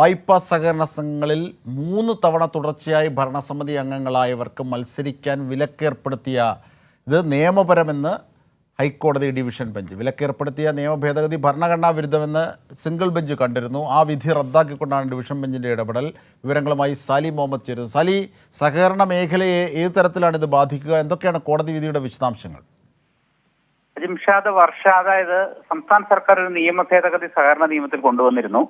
വായ്പാ സഹകരണ സംഘങ്ങളിൽ മൂന്ന് തവണ തുടർച്ചയായി ഭരണസമിതി അംഗങ്ങളായവർക്ക് മത്സരിക്കാൻ വിലക്കേർപ്പെടുത്തിയ ഇത് നിയമപരമെന്ന് ഹൈക്കോടതി ഡിവിഷൻ ബെഞ്ച്. വിലക്കേർപ്പെടുത്തിയ നിയമ ഭേദഗതി ഭരണഘടനാ വിരുദ്ധമെന്ന് സിംഗിൾ ബെഞ്ച് കണ്ടിരുന്നു. ആ വിധി റദ്ദാക്കിക്കൊണ്ടാണ് ഡിവിഷൻ ബെഞ്ചിന്റെ ഇടപെടൽ. വിവരങ്ങളുമായി സാലി മുഹമ്മദ് ചേരുന്നു. സാലി സഹകരണ മേഖലയെ ഏത് തരത്തിലാണ് ഇത് ബാധിക്കുക? എന്തൊക്കെയാണ് കോടതി വിധിയുടെ വിശദാംശങ്ങൾ? ജിംഷാദ് വർഷ അതായത് സംസ്ഥാന സർക്കാർ ഒരു നിയമ ഭേദഗതി സഹകരണ നിയമത്തിൽ കൊണ്ടുവന്നിരുന്നു.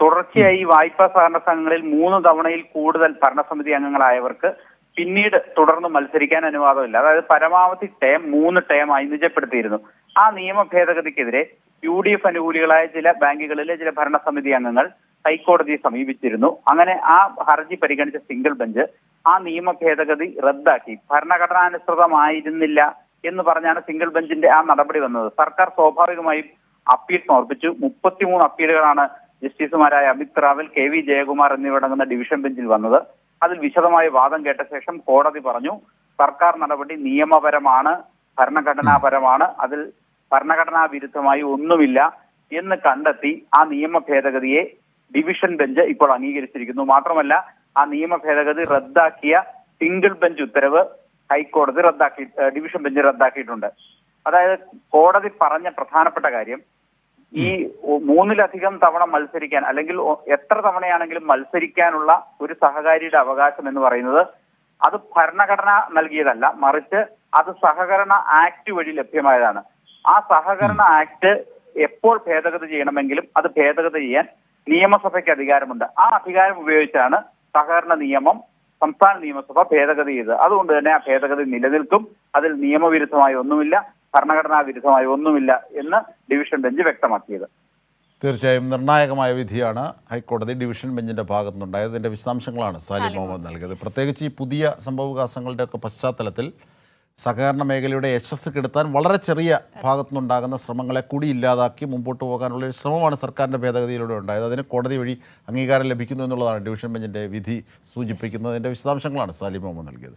തുടർച്ചയായി വായ്പാ സഹകരണ സംഘങ്ങളിൽ മൂന്ന് തവണയിൽ കൂടുതൽ ഭരണസമിതി അംഗങ്ങളായവർക്ക് പിന്നീട് തുടർന്ന് മത്സരിക്കാൻ അനുവാദമില്ല. അതായത് പരമാവധി ടേം മൂന്ന് ടേമായി നിജപ്പെടുത്തിയിരുന്നു ആ നിയമ ഭേദഗതിക്കെതിരെ യു ഡി എഫ് അനുകൂലികളായ ചില ബാങ്കുകളിലെ ചില ഭരണസമിതി അംഗങ്ങൾ ഹൈക്കോടതിയെ സമീപിച്ചിരുന്നു. അങ്ങനെ ആ ഹർജി പരിഗണിച്ച സിംഗിൾ ബെഞ്ച് ആ നിയമ ഭേദഗതി റദ്ദാക്കി. ഭരണഘടനാനുസൃതമായിരുന്നില്ല എന്ന് പറഞ്ഞാണ് സിംഗിൾ ബെഞ്ചിന്റെ ആ നടപടി വന്നത്. സർക്കാർ സ്വാഭാവികമായും അപ്പീൽ സമർപ്പിച്ചു. മുപ്പത്തിമൂന്ന് അപ്പീലുകളാണ് ജസ്റ്റിസുമാരായ അമിത് റാവൽ കെ വി ജയകുമാർ എന്നിവരടങ്ങുന്ന ഡിവിഷൻ ബെഞ്ചിൽ വന്നത്. അതിൽ വിശദമായ വാദം കേട്ട ശേഷം കോടതി പറഞ്ഞു സർക്കാർ നടപടി നിയമപരമാണ് ഭരണഘടനാപരമാണ് അതിൽ ഭരണഘടനാ വിരുദ്ധമായി ഒന്നുമില്ല എന്ന് കണ്ടെത്തി ആ നിയമ ഭേദഗതിയെ ഡിവിഷൻ ബെഞ്ച് ഇപ്പോൾ അംഗീകരിച്ചിരിക്കുന്നു. മാത്രമല്ല ആ നിയമ ഭേദഗതി റദ്ദാക്കിയ സിംഗിൾ ബെഞ്ച് ഉത്തരവ് ഹൈക്കോടതി റദ്ദാക്കി ഡിവിഷൻ ബെഞ്ച് റദ്ദാക്കിയിട്ടുണ്ട്. അതായത് കോടതി പറഞ്ഞ പ്രധാനപ്പെട്ട കാര്യം ഈ മൂന്നിലധികം തവണ മത്സരിക്കാൻ അല്ലെങ്കിൽ എത്ര തവണയാണെങ്കിലും മത്സരിക്കാനുള്ള ഒരു സഹകാരിയുടെ അവകാശം എന്ന് പറയുന്നത് അത് ഭരണഘടന നൽകിയതല്ല മറിച്ച് അത് സഹകരണ ആക്ട് വഴി ലഭ്യമായതാണ്. ആ സഹകരണ ആക്ട് എപ്പോൾ ഭേദഗതി ചെയ്യണമെങ്കിലും അത് ഭേദഗതി ചെയ്യാൻ നിയമസഭയ്ക്ക് അധികാരമുണ്ട്. ആ അധികാരം ഉപയോഗിച്ചാണ് സഹകരണ നിയമം സംസ്ഥാന നിയമസഭ ഭേദഗതി ചെയ്തത്. അതുകൊണ്ട് തന്നെ ആ ഭേദഗതി നിലനിൽക്കും. അതിൽ നിയമവിരുദ്ധമായി ഒന്നുമില്ല. ഭരണഘടനാ വിരുദ്ധമായി ഒന്നുമില്ല എന്ന് ഡിവിഷൻ ബെഞ്ച് വ്യക്തമാക്കിയത്. തീർച്ചയായും നിർണായകമായ വിധിയാണ് ഹൈക്കോടതി ഡിവിഷൻ ബെഞ്ചിന്റെ ഭാഗത്തുനിന്നുണ്ടായത്. ഇതിന്റെ വിശദാംശങ്ങളാണ് സാലി മുഹമ്മദ് നൽകിയത്. പ്രത്യേകിച്ച് ഈ പുതിയ സംഭവവികാസങ്ങളുടെയൊക്കെ പശ്ചാത്തലത്തിൽ സഹകരണ മേഖലയുടെ യശസ് കെടുത്താൻ വളരെ ചെറിയ ഭാഗത്തുനിന്നുണ്ടാകുന്ന ശ്രമങ്ങളെ കൂടി ഇല്ലാതാക്കി മുമ്പോട്ട് പോകാനുള്ള ഒരു ശ്രമമാണ് സർക്കാരിന്റെ ഭേദഗതിയിലൂടെ ഉണ്ടായത്. അതിന് കോടതി വഴി അംഗീകാരം ലഭിക്കുന്നു എന്നുള്ളതാണ് ഡിവിഷൻ ബെഞ്ചിന്റെ വിധി സൂചിപ്പിക്കുന്നത്. അതിന്റെ വിശദാംശങ്ങളാണ് സാലിം മുഹമ്മദ് നൽകിയത്.